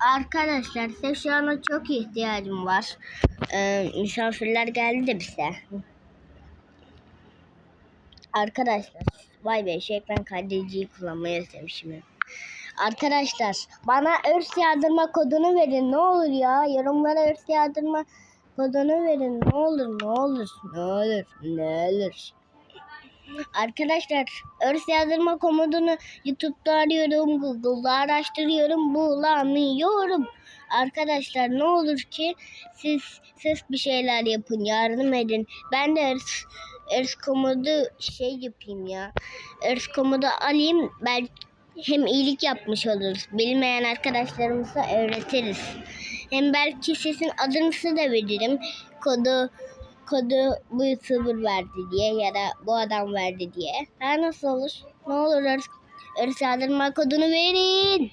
Arkadaşlar size şu anda çok ihtiyacım var. Ee, misafirler geldi de bize. Arkadaşlar vay be şu ekran kaydediciyi kullanmayı özlemişim. Arkadaşlar bana örs yardırma kodunu verin ne olur ya. Yorumlara örs yardırma kodunu verin ne olur ne olur ne olur ne olur. Arkadaşlar örs yardırma komodunu YouTube'da arıyorum, Google'da araştırıyorum, bulamıyorum. Arkadaşlar ne olur ki siz siz bir şeyler yapın, yardım edin. Ben de örs, örs komodu şey yapayım ya. Örs komodu alayım, belki hem iyilik yapmış oluruz. Bilmeyen arkadaşlarımıza öğretiriz. Hem belki sizin adınızı da veririm. Kodu kodu bu YouTuber verdi diye ya da bu adam verdi diye. Ha nasıl olur? Ne olur örs, örs yardırma kodunu verin.